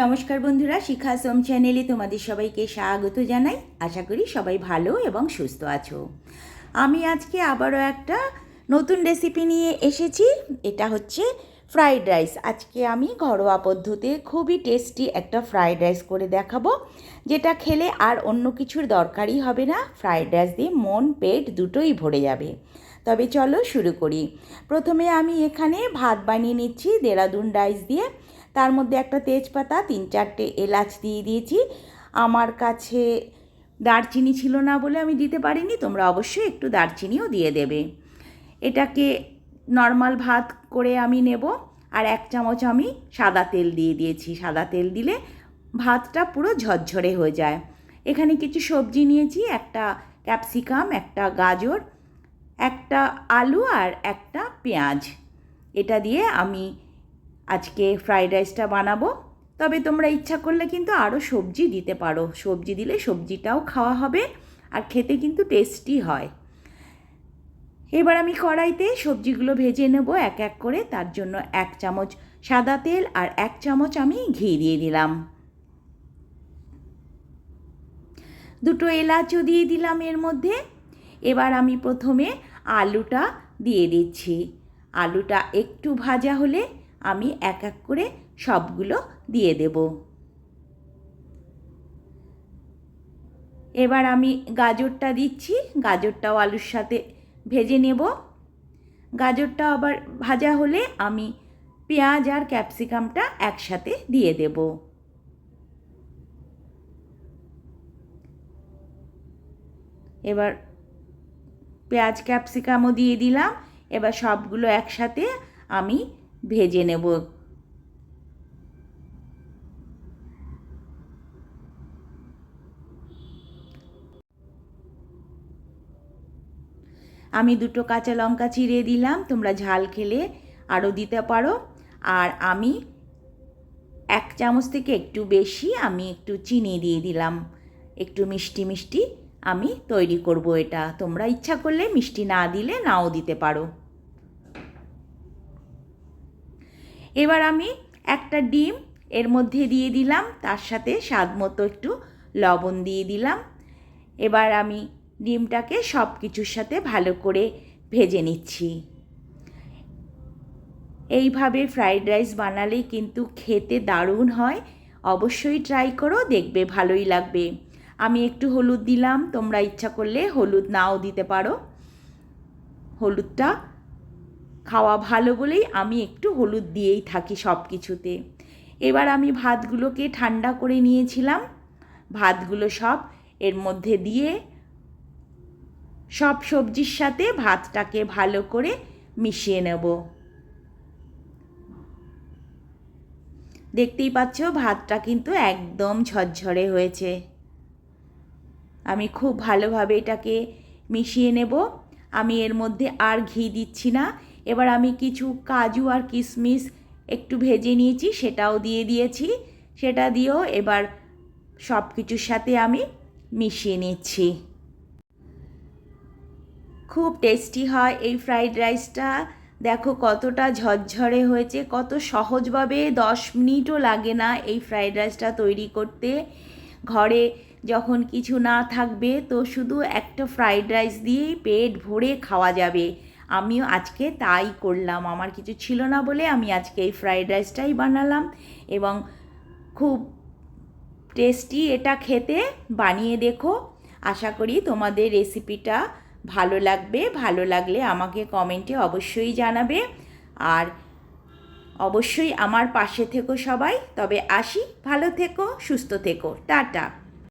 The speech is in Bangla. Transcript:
নমস্কার বন্ধুরা, শিখা সোম চ্যানেলে তোমাদের সবাইকে স্বাগত জানাই। আশা করি সবাই ভালো এবং সুস্থ আছো। আমি আজকে আবারও একটা নতুন রেসিপি নিয়ে এসেছি। এটা হচ্ছে ফ্রাইড রাইস আজকে আমি ঘরোয়া পদ্ধতিতে খুবই টেস্টি একটা ফ্রাইড রাইস করে দেখাবো, যেটা খেলে আর অন্য কিছুর দরকারই হবে না। ফ্রাইড রাইস দিয়ে মন, পেট দুটোই ভরে যাবে। তবে চলো শুরু করি। প্রথমে আমি এখানে ভাত বানিয়ে নিচ্ছি, দেরাদুন রাইস দিয়ে। তার মধ্যে একটা তেজপাতা, তিন চারটে এলাচ দিয়ে দিয়েছি। আমার কাছে দারচিনি ছিল না বলে আমি দিতে পারিনি, তোমরা অবশ্যই একটু দারচিনিও দিয়ে দেবে। এটাকে নর্মাল ভাত করে আমি নেব আর এক চামচ আমি সাদা তেল দিয়ে দিয়েছি। সাদা তেল দিলে ভাতটা পুরো ঝরঝরে হয়ে যায়। এখানে কিছু সবজি নিয়েছি, একটা ক্যাপসিকাম, একটা গাজর, একটা আলু আর একটা পেঁয়াজ। এটা দিয়ে আমি আজকে ফ্রাইড রাইসটা বানাবো। তবে তোমরা ইচ্ছা করলে কিন্তু আরও সবজি দিতে পারো। সবজি দিলে সবজিটাও খাওয়া হবে আর খেতে কিন্তু টেস্টি হয়। এবার আমি কড়াইতে সবজিগুলো ভেজে নেব এক এক করে। তার জন্য এক চামচ সাদা তেল আর এক চামচ আমি ঘি দিয়ে দিলাম। দুটো এলাচও দিয়ে দিলাম এর মধ্যে। এবার আমি প্রথমে আলুটা দিয়ে দিচ্ছি। আলুটা একটু ভাজা হলে আমি এক এক করে সবগুলো দিয়ে দেব। এবার আমি গাজরটা দিচ্ছি, গাজরটাও আলুর সাথে ভেজে নেব। গাজরটা আবার ভাজা হলে আমি পেঁয়াজ আর ক্যাপসিকামটা একসাথে দিয়ে দেব। এবার পেঁয়াজ, ক্যাপসিকামও দিয়ে দিলাম। এবার সবগুলো একসাথে আমি ভেজে নেব। আমি দুটো কাঁচা লঙ্কা চিড়ে দিলাম, তোমরা ঝাল খেলে আরও দিতে পারো। আর আমি এক চামচ থেকে একটু বেশি আমি একটু চিনি দিয়ে দিলাম। একটু মিষ্টি মিষ্টি আমি তৈরি করব এটা। তোমরা ইচ্ছা করলে মিষ্টি না দিলে নাও দিতে পারো। এবার আমি একটা ডিম এর মধ্যে দিয়ে দিলাম, তার সাথে স্বাদ মতো একটু লবণ দিয়ে দিলাম। এবার আমি ডিমটাকে সব কিছুর সাথে ভালো করে ভেজে নিচ্ছি। এইভাবে ফ্রাইড রাইস বানালেই কিন্তু খেতে দারুণ হয়। অবশ্যই ট্রাই করো, দেখবে ভালোই লাগবে। আমি একটু হলুদ দিলাম, তোমরা ইচ্ছা করলে হলুদ নাও দিতে পারো। হলুদটা খাওয়া ভালো বলেই আমি একটু হলুদ দিয়েই থাকি সব কিছুতে। এবার আমি ভাতগুলোকে ঠান্ডা করে নিয়েছিলাম। ভাতগুলো সব এর মধ্যে দিয়ে সব সবজির সাথে ভাতটাকে ভালো করে মিশিয়ে নেব। দেখতেই পাচ্ছ, ভাতটা কিন্তু একদম ঝরঝরে হয়েছে। আমি খুব ভালোভাবে এটাকে মিশিয়ে নেব। আমি এর মধ্যে আর ঘি দিচ্ছি না এবার আমি কিছু কাজু আর কিশমিশ একটু ভেজে নিয়েছি, সেটাও দিয়ে দিয়েছি। সেটা দিয়েও এবার সব কিছুর সাথে আমি মিশিয়ে নিচ্ছি। খুব টেস্টি হয় এই ফ্রাইড রাইসটা। দেখো কতটা ঝরঝরে হয়েছে, কত সহজভাবে দশ মিনিটও লাগে না এই ফ্রাইড রাইসটা তৈরি করতে। ঘরে যখন কিছু না থাকবে তো শুধু একটা ফ্রাইড রাইস দিয়েই পেট ভরে খাওয়া যাবে। আমিও আজকে তাই করলাম। আমার কিছু ছিল না বলে আমি আজকে এই ফ্রাইড রাইসটাই বানালাম এবং খুব টেস্টি এটা খেতে বানিয়ে দেখো। আশা করি তোমাদের রেসিপিটা ভালো লাগবে। ভালো লাগলে আমাকে কমেন্টে অবশ্যই জানাবে। আর অবশ্যই আমার পাশে থেকো সবাই। তবে আসি। ভালো থেকো, সুস্থ থেকো। টাটা।